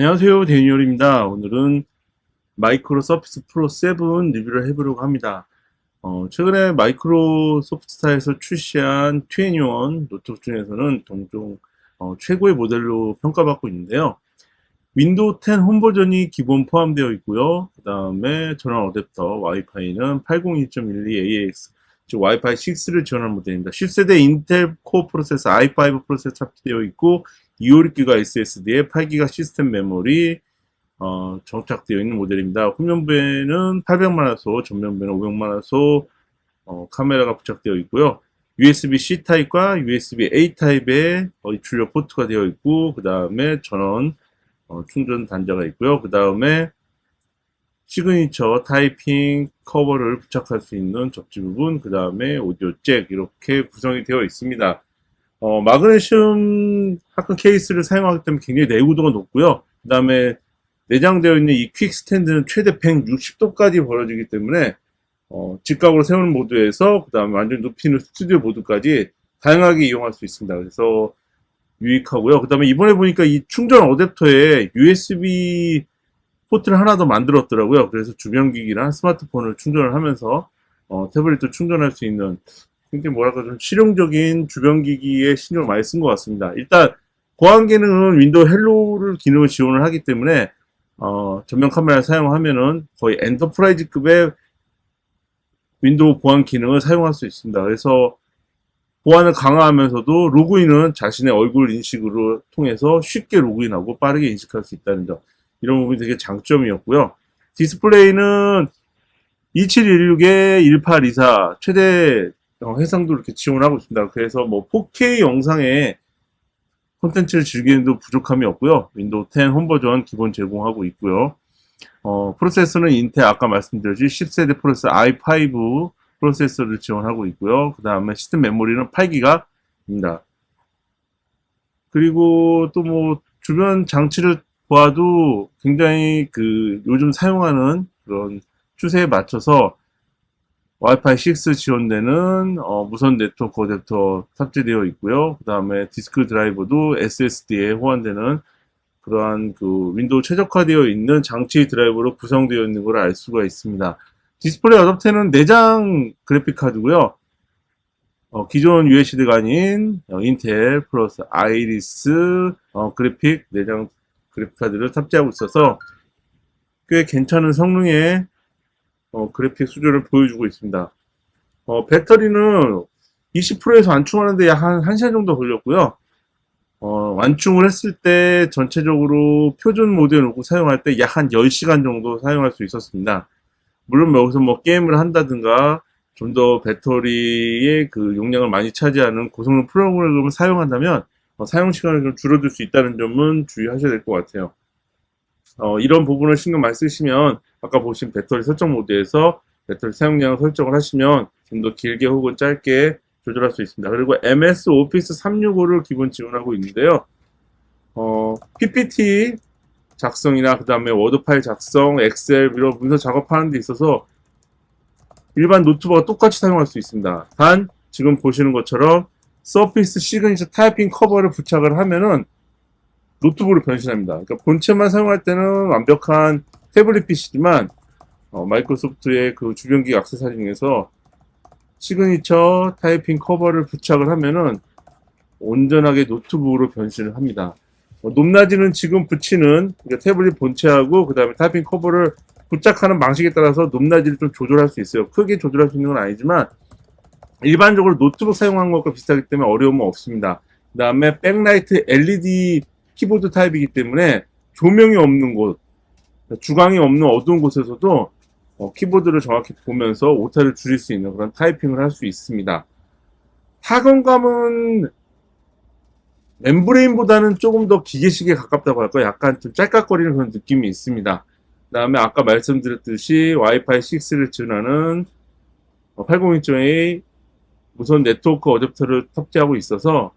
안녕하세요. 데니얼입니다. 오늘은 마이크로 서피스 프로 7 리뷰를 해보려고 합니다. 어, 최근에 마이크로소프트사에서 출시한 21 노트북 중에서는 종종 어, 최고의 모델로 평가받고 있는데요. 윈도우 10 홈 버전이 기본 포함되어 있고요. 그 다음에 전원 어댑터 와이파이는 802.12AX 즉 와이파이 6를 지원하는 모델입니다. 10세대 인텔 코어 프로세서 i5 프로세서 탑재되어 있고 256기가 SSD에 8기가 시스템 메모리 어, 정착되어 있는 모델입니다. 후면부에는 800만화소, 전면부에는 500만화소 어, 카메라가 부착되어 있고요. USB-C 타입과 USB-A 타입의 어, 출력 포트가 되어 있고 그 다음에 전원 어, 충전 단자가 있고요. 그 다음에 시그니처 타이핑 커버를 부착할 수 있는 접지 부분, 그 다음에 오디오 잭 이렇게 구성이 되어 있습니다. 어, 마그네슘 합금 케이스를 사용하기 때문에 굉장히 내구도가 높고요. 그 다음에 내장되어 있는 이 퀵 스탠드는 최대 160도까지 벌어지기 때문에 어, 직각으로 세우는 모드에서 그 다음에 완전 눕히는 스튜디오 모드까지 다양하게 이용할 수 있습니다. 그래서 유익하고요. 그 다음에 이번에 보니까 이 충전 어댑터에 USB 포트를 하나 더 만들었더라고요. 그래서 주변 기기나 스마트폰을 충전을 하면서 어, 태블릿도 충전할 수 있는 굉장히 뭐랄까 좀 실용적인 주변기기에 신경을 많이 쓴 것 같습니다. 일단 보안 기능은 윈도우 헬로를 기능을 지원을 하기 때문에 어, 전면 카메라를 사용하면은 거의 엔터프라이즈급의 윈도우 보안 기능을 사용할 수 있습니다. 그래서 보안을 강화하면서도 로그인은 자신의 얼굴 인식으로 통해서 쉽게 로그인하고 빠르게 인식할 수 있다는 점. 이런 부분이 되게 장점이었고요. 디스플레이는 2716에 1824 최대 어, 해상도 이렇게 지원하고 있습니다. 그래서 뭐 4K 영상에 콘텐츠를 즐기는데도 부족함이 없고요. 윈도우 10 홈버전 기본 제공하고 있고요. 어, 프로세서는 인텔 아까 말씀드렸지 10세대 프로세서 i5 프로세서를 지원하고 있고요. 그 다음에 시스템 메모리는 8기가입니다. 그리고 또 뭐 주변 장치를 보아도 굉장히 그 요즘 사용하는 그런 추세에 맞춰서 와이파이 6 지원되는 어, 무선 네트워크 어댑터 탑재되어 있고요. 그 다음에 디스크 드라이버도 SSD에 호환되는 그러한 그 윈도우 최적화되어 있는 장치 드라이버로 구성되어 있는 걸 알 수가 있습니다. 디스플레이 어댑터는 내장 그래픽 카드고요. 어, 기존 UHD가 아닌 어, 인텔 플러스 아이리스 어, 그래픽 내장 그래픽 카드를 탑재하고 있어서 꽤 괜찮은 성능의 어, 그래픽 수준을 보여주고 있습니다. 어, 배터리는 20%에서 완충하는데 약 한 1시간 정도 걸렸고요. 어, 완충을 했을 때 전체적으로 표준 모드에 놓고 사용할 때 약 한 10시간 정도 사용할 수 있었습니다. 물론 뭐 여기서 뭐 게임을 한다든가 좀 더 배터리의 그 용량을 많이 차지하는 고성능 프로그램을 사용한다면 어, 사용 시간을 좀 줄어들 수 있다는 점은 주의하셔야 될 것 같아요. 어, 이런 부분을 신경 많이 쓰시면 아까 보신 배터리 설정 모드에서 배터리 사용량을 설정을 하시면 좀 더 길게 혹은 짧게 조절할 수 있습니다. 그리고 MS 오피스 365를 기본 지원하고 있는데요. 어, PPT 작성이나 그 다음에 워드 파일 작성, 엑셀 이런 문서 작업하는 데 있어서 일반 노트북과 똑같이 사용할 수 있습니다. 단 지금 보시는 것처럼 서피스 시그니처 타이핑 커버를 부착을 하면은 노트북으로 변신합니다. 그러니까 본체만 사용할 때는 완벽한 태블릿 PC지만 어, 마이크로소프트의 그 주변기 액세서리 중에서 시그니처 타이핑 커버를 부착을 하면은 온전하게 노트북으로 변신을 합니다. 어, 높낮이는 지금 붙이는 그러니까 태블릿 본체하고 그 다음에 타이핑 커버를 부착하는 방식에 따라서 높낮이를 좀 조절할 수 있어요. 크게 조절할 수 있는 건 아니지만 일반적으로 노트북 사용하는 것과 비슷하기 때문에 어려움은 없습니다. 그 다음에 백라이트 LED 키보드 타입이기 때문에 조명이 없는 곳, 주광이 없는 어두운 곳에서도 어, 키보드를 정확히 보면서 오타를 줄일 수 있는 그런 타이핑을 할 수 있습니다. 타건감은 멤브레인보다는 조금 더 기계식에 가깝다고 할까요? 약간 좀 짤깍거리는 그런 느낌이 있습니다. 그 다음에 아까 말씀드렸듯이 와이파이 6를 지원하는 802.A 무선 네트워크 어댑터를 탑재하고 있어서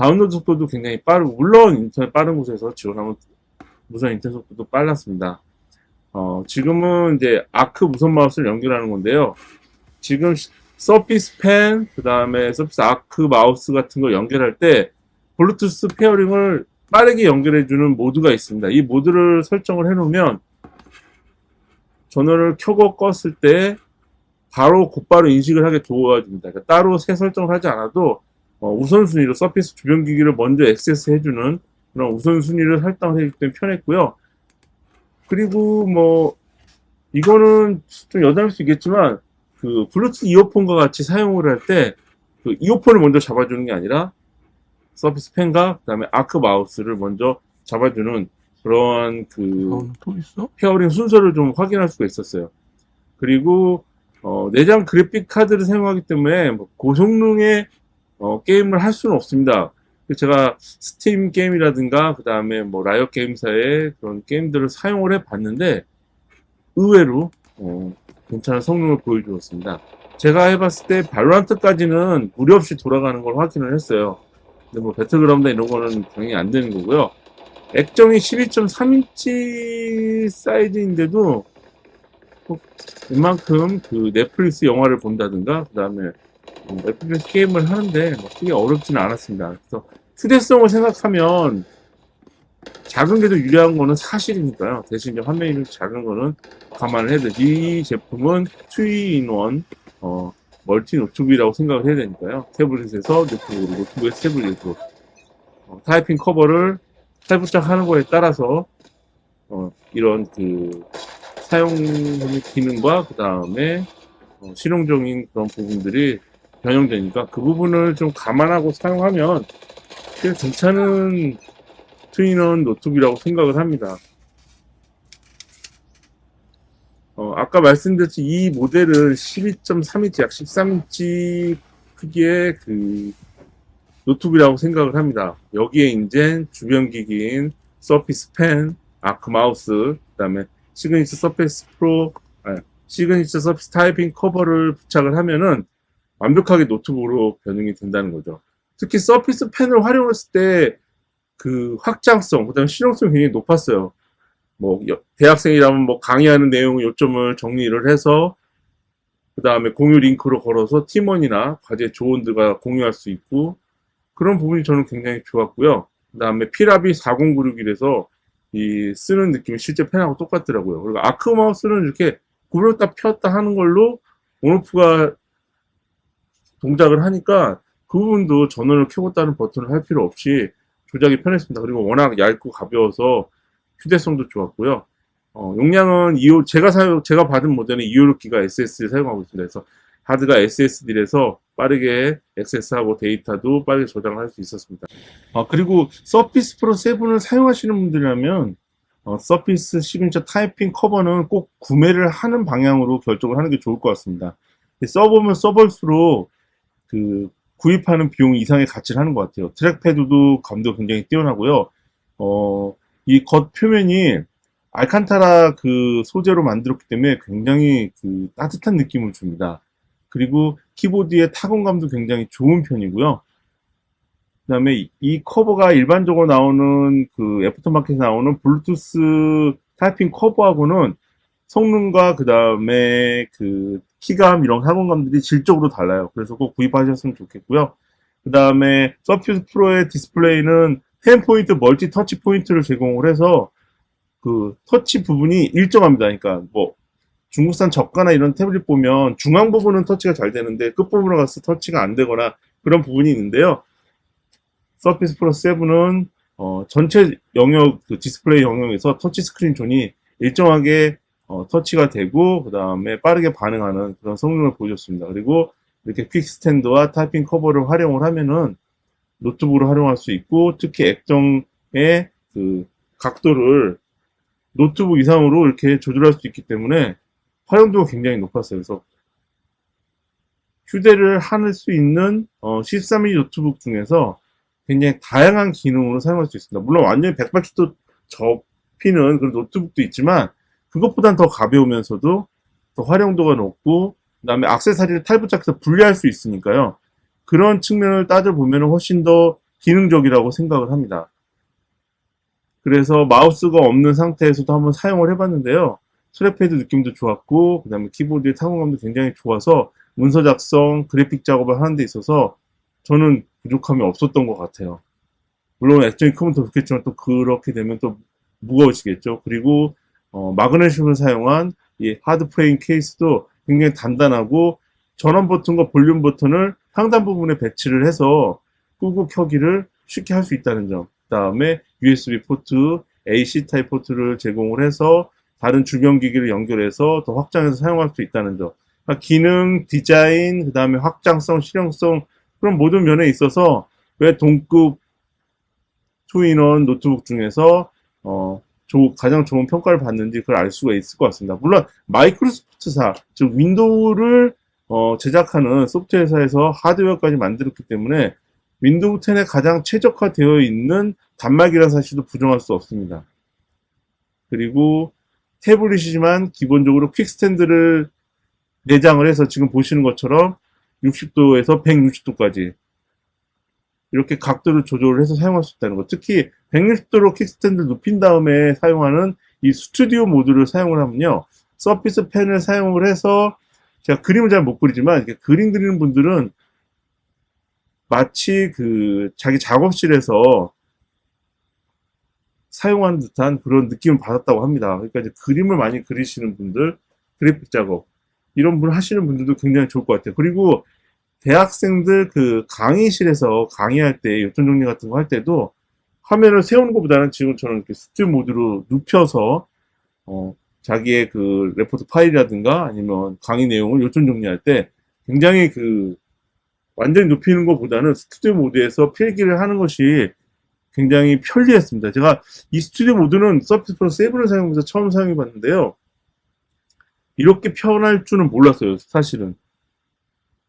다운로드 속도도 굉장히 빠르고 물론 인터넷 빠른 곳에서 지원하면 무선 인터넷 속도도 빨랐습니다. 어, 지금은 이제 아크 무선 마우스를 연결하는 건데요. 지금 서피스 펜, 그 다음에 서피스 아크 마우스 같은 걸 연결할 때 블루투스 페어링을 빠르게 연결해주는 모드가 있습니다. 이 모드를 설정을 해놓으면 전원을 켜고 껐을 때 바로 곧바로 인식을 하게 도와줍니다. 그러니까 따로 새 설정을 하지 않아도 어, 우선순위로 서피스 주변 기기를 먼저 액세스 해주는 그런 우선순위를 설정을 해주기 때문에 편했고요. 그리고 뭐 이거는 좀 여담일 수 있겠지만 그 블루투스 이어폰과 같이 사용을 할 때 그 이어폰을 먼저 잡아주는 게 아니라 서피스 펜과 그다음에 아크 마우스를 먼저 잡아주는 그런 그 어? 페어링 순서를 좀 확인할 수가 있었어요. 그리고 어, 내장 그래픽 카드를 사용하기 때문에 뭐 고성능의 어, 게임을 할 수는 없습니다. 제가 스팀 게임이라든가 그 다음에 뭐 라이엇 게임사의 그런 게임들을 사용을 해봤는데 의외로 어, 괜찮은 성능을 보여주었습니다. 제가 해봤을 때 발로란트까지는 무리 없이 돌아가는 걸 확인을 했어요. 근데 뭐 배틀그라운드 이런 거는 당연히 안 되는 거고요. 액정이 12.3인치 사이즈인데도 뭐 웬만큼 그 넷플릭스 영화를 본다든가 그 다음에 넷플릭스 게임을 하는데 뭐 크게 어렵지는 않았습니다. 그래서 휴대성을 생각하면 작은 게 더 유리한 거는 사실이니까요. 대신 이제 화면이 좀 작은 거는 감안을 해야 돼. 이 제품은 2-in-1 어, 멀티 노트북이라고 생각을 해야 되니까요. 태블릿에서 노트북으로, 노트북에서 태블릿으로 어, 타이핑 커버를 탈부착하는 거에 따라서 어, 이런 그 사용 기능과 그 다음에 어, 실용적인 그런 부분들이 변형되니까 그 부분을 좀 감안하고 사용하면 꽤 괜찮은 트윈원 노트북이라고 생각을 합니다. 어, 아까 말씀드렸듯이 이 모델은 12.3인치, 약 13인치 크기의 그 노트북이라고 생각을 합니다. 여기에 이제 주변 기기인 서피스 펜, 아크 마우스, 그 다음에 시그니처 서피스 프로, 아니, 시그니처 서피스 타이핑 커버를 부착을 하면은 완벽하게 노트북으로 변형이 된다는 거죠. 특히 서피스 펜을 활용했을 때 그 확장성, 그 다음에 실용성이 굉장히 높았어요. 뭐, 여- 대학생이라면 뭐 강의하는 내용 요점을 정리를 해서 그 다음에 공유 링크로 걸어서 팀원이나 과제 조원들과 공유할 수 있고 그런 부분이 저는 굉장히 좋았고요. 그 다음에 피라비 4096이라서 이 쓰는 느낌이 실제 펜하고 똑같더라고요. 그리고 아크 마우스는 이렇게 구부렸다 폈다 하는 걸로 온오프가 동작을 하니까 그 부분도 전원을 켜고 다는 버튼을 할 필요 없이 조작이 편했습니다. 그리고 워낙 얇고 가벼워서 휴대성도 좋았고요. 어, 용량은 2호, 제가 사용, 제가 받은 모델은 256기가 SSD를 사용하고 있습니다. 그래서 하드가 SSD라서 빠르게 액세스하고 데이터도 빠르게 저장을 할수 있었습니다. 아, 그리고 서피스 프로 7을 사용하시는 분들이라면 어, 서피스 시그니처 타이핑 커버는 꼭 구매를 하는 방향으로 결정을 하는 게 좋을 것 같습니다. 써보면 써볼수록 그 구입하는 비용 이상의 가치를 하는 것 같아요. 트랙패드도 감도 굉장히 뛰어나고요. 어, 이 겉 표면이 알칸타라 그 소재로 만들었기 때문에 굉장히 그 따뜻한 느낌을 줍니다. 그리고 키보드의 타건감도 굉장히 좋은 편이고요. 그 다음에 이- 이 커버가 일반적으로 나오는 그 애프터마켓에 나오는 블루투스 타이핑 커버하고는 성능과 그 다음에 그 키감 이런 타건감들이 질적으로 달라요. 그래서 꼭 구입하셨으면 좋겠고요. 그 다음에 서피스 프로의 디스플레이는 10포인트 멀티 터치 포인트를 제공을 해서 그 터치 부분이 일정합니다. 그러니까 뭐 중국산 저가나 이런 태블릿 보면 중앙 부분은 터치가 잘 되는데 끝부분으로 가서 터치가 안 되거나 그런 부분이 있는데요. 서피스 프로 7은 어, 전체 영역 그 디스플레이 영역에서 터치 스크린 존이 일정하게 어, 터치가 되고 그 다음에 빠르게 반응하는 그런 성능을 보여줬습니다. 그리고 이렇게 퀵 스탠드와 타이핑 커버를 활용을 하면은 노트북으로 활용할 수 있고 특히 액정의 그 각도를 노트북 이상으로 이렇게 조절할 수 있기 때문에 활용도가 굉장히 높았어요. 그래서 휴대를 할수 있는 어, 13인치 노트북 중에서 굉장히 다양한 기능으로 사용할 수 있습니다. 물론 완전히 180도 접히는 그런 노트북도 있지만 그것보단 더 가벼우면서도 더 활용도가 높고 그 다음에 액세서리를 탈부착해서 분리할 수 있으니까요. 그런 측면을 따져보면 훨씬 더 기능적이라고 생각을 합니다. 그래서 마우스가 없는 상태에서도 한번 사용을 해봤는데요. 트랙패드 느낌도 좋았고, 그 다음에 키보드의 타공감도 굉장히 좋아서 문서 작성, 그래픽 작업을 하는 데 있어서 저는 부족함이 없었던 것 같아요. 물론 액정이 크면 더 좋겠지만 또 그렇게 되면 또 무거워지겠죠. 그리고 어, 마그네슘을 사용한 이 하드 프레임 케이스도 굉장히 단단하고 전원 버튼과 볼륨 버튼을 상단 부분에 배치를 해서 끄고 켜기를 쉽게 할 수 있다는 점. 그 다음에 USB 포트, AC 타입 포트를 제공을 해서 다른 주변 기기를 연결해서 더 확장해서 사용할 수 있다는 점. 그러니까 기능, 디자인, 그 다음에 확장성, 실용성 그런 모든 면에 있어서 왜 동급 투인원 노트북 중에서 어, 조- 가장 좋은 평가를 받는지 그걸 알 수가 있을 것 같습니다. 물론 마이크로소프트사, 즉 윈도우를 어, 제작하는 소프트웨어 회사에서 하드웨어까지 만들었기 때문에 윈도우 10에 가장 최적화되어 있는 단말기라는 사실도 부정할 수 없습니다. 그리고 태블릿이지만 기본적으로 퀵스탠드를 내장을 해서 지금 보시는 것처럼 60도에서 160도까지 이렇게 각도를 조절을 해서 사용할 수 있다는 것. 특히 160도로 킥스탠드를 눕힌 다음에 사용하는 이 스튜디오 모드를 사용을 하면요. 서피스 펜을 사용을 해서 제가 그림을 잘 못 그리지만 이렇게 그림 그리는 분들은 마치 그 자기 작업실에서 사용하는 듯한 그런 느낌을 받았다고 합니다. 그러니까 이제 그림을 많이 그리시는 분들, 그래픽 작업 이런 분 하시는 분들도 굉장히 좋을 것 같아요. 그리고 대학생들 그 강의실에서 강의할 때 요점 정리 같은 거 할 때도 화면을 세우는 것보다는 지금처럼 이렇게 스튜 모드로 눕혀서 어, 자기의 그 레포트 파일이라든가 아니면 강의 내용을 요점 정리할 때 굉장히 그 완전히 눕히는 것보다는 스튜디오 모드에서 필기를 하는 것이 굉장히 편리했습니다. 제가 이 스튜디오 모드는 서피스 프로 7을 사용해서 처음 사용해 봤는데요. 이렇게 편할 줄은 몰랐어요, 사실은.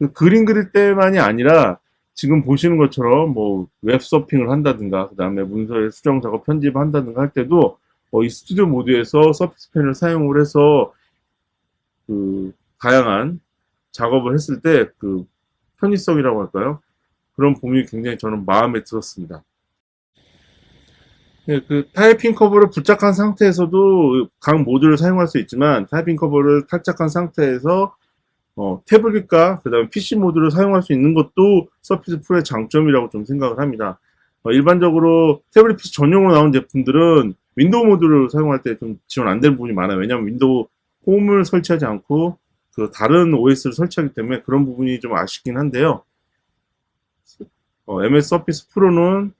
그 그림 그릴 때만이 아니라 지금 보시는 것처럼 뭐 웹서핑을 한다든가 그 다음에 문서의 수정 작업 편집을 한다든가 할 때도 어, 이 스튜디오 모드에서 서피스 펜을 사용을 해서 그 다양한 작업을 했을 때 그 편의성이라고 할까요? 그런 부분이 굉장히 저는 마음에 들었습니다. 네, 그 타이핑 커버를 부착한 상태에서도 각 모드를 사용할 수 있지만 타이핑 커버를 탈착한 상태에서 어, 태블릿과 그 다음에 PC 모드를 사용할 수 있는 것도 서피스 프로의 장점이라고 좀 생각을 합니다. 어, 일반적으로 태블릿 PC 전용으로 나온 제품들은 윈도우 모드를 사용할 때 좀 지원 안 되는 부분이 많아요. 왜냐하면 윈도우 홈을 설치하지 않고 그 다른 OS를 설치하기 때문에 그런 부분이 좀 아쉽긴 한데요. 어, MS 서피스 프로는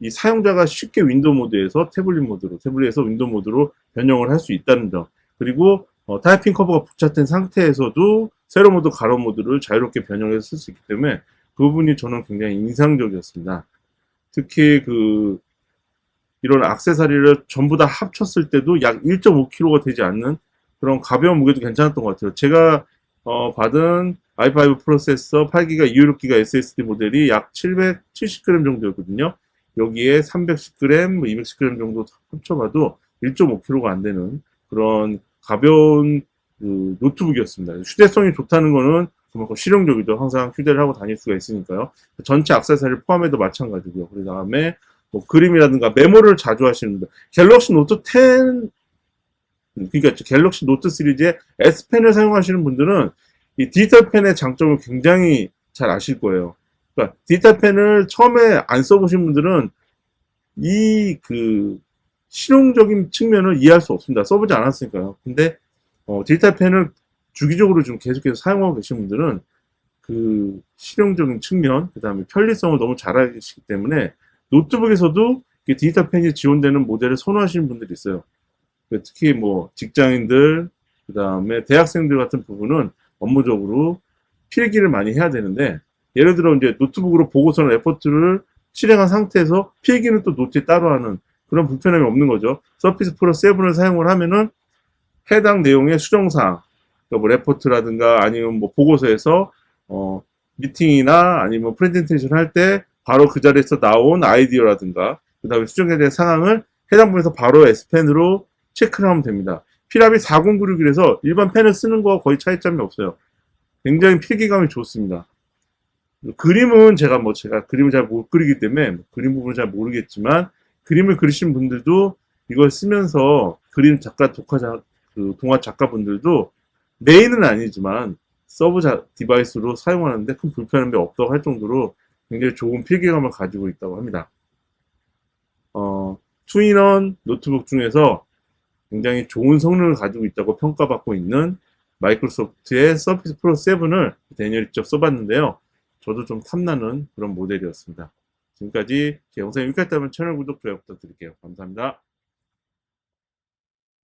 이 사용자가 쉽게 윈도우 모드에서 태블릿 모드로, 태블릿에서 윈도우 모드로 변형을 할 수 있다는 점. 그리고 어, 타이핑 커버가 부착된 상태에서도 세로 모드, 가로 모드를 자유롭게 변형해서 쓸 수 있기 때문에 그 부분이 저는 굉장히 인상적이었습니다. 특히 그 이런 악세사리를 전부 다 합쳤을 때도 약 1.5kg가 되지 않는 그런 가벼운 무게도 괜찮았던 것 같아요. 제가 어, 받은 i5 프로세서 8기가 256기가 SSD 모델이 약 770g 정도였거든요. 여기에 310g, 뭐 210g 정도 합쳐봐도 1.5kg가 안 되는 그런 가벼운 그 노트북이었습니다. 휴대성이 좋다는 거는 그만큼 실용적이죠. 항상 휴대를 하고 다닐 수가 있으니까요. 전체 악세사리를 포함해도 마찬가지고요. 그 다음에 뭐 그림이라든가 메모를 자주 하시는 분들. 갤럭시 노트 10, 그러니까 갤럭시 노트 시리즈의 S펜을 사용하시는 분들은 이 디지털 펜의 장점을 굉장히 잘 아실 거예요. 그러니까 디지털 펜을 처음에 안 써보신 분들은 이 그 실용적인 측면을 이해할 수 없습니다. 써보지 않았으니까요. 근데 어, 디지털 펜을 주기적으로 좀 계속해서 사용하고 계신 분들은 그 실용적인 측면, 그 다음에 편리성을 너무 잘 알시기 때문에 노트북에서도 디지털 펜이 지원되는 모델을 선호하시는 분들이 있어요. 그 특히 뭐 직장인들, 그 다음에 대학생들 같은 부분은 업무적으로 필기를 많이 해야 되는데 예를 들어 이제 노트북으로 보고서나 레포트를 실행한 상태에서 필기는 또 노트에 따로 하는 그런 불편함이 없는 거죠. 서피스 프로 7을 사용을 하면은 해당 내용의 수정사항, 그러니까 뭐 레포트라든가 아니면 뭐 보고서에서 어 미팅이나 아니면 프레젠테이션 할 때 바로 그 자리에서 나온 아이디어라든가 그 다음에 수정해야 될 상황을 해당 부분에서 바로 S펜으로 체크를 하면 됩니다. 피랍이 4096이라서 일반 펜을 쓰는 거와 거의 차이점이 없어요. 굉장히 필기감이 좋습니다. 그림은 제가 뭐 제가 그림을 잘 못 그리기 때문에 그림 부분을 잘 모르겠지만 그림을 그리신 분들도 이걸 쓰면서 그림 작가 독화 자, 그 동화 작가분들도 메인은 아니지만 서브 자, 디바이스로 사용하는데 큰 불편함이 없다고 할 정도로 굉장히 좋은 필기감을 가지고 있다고 합니다. 어, 투인원 노트북 중에서 굉장히 좋은 성능을 가지고 있다고 평가받고 있는 마이크로소프트의 서피스 프로 7을 데니얼이 직접 써봤는데요. 저도 좀 탐나는 그런 모델이었습니다. 지금까지 제 영상 여기까지 다면 채널 구독, 좋아요 부탁드릴게요. 감사합니다.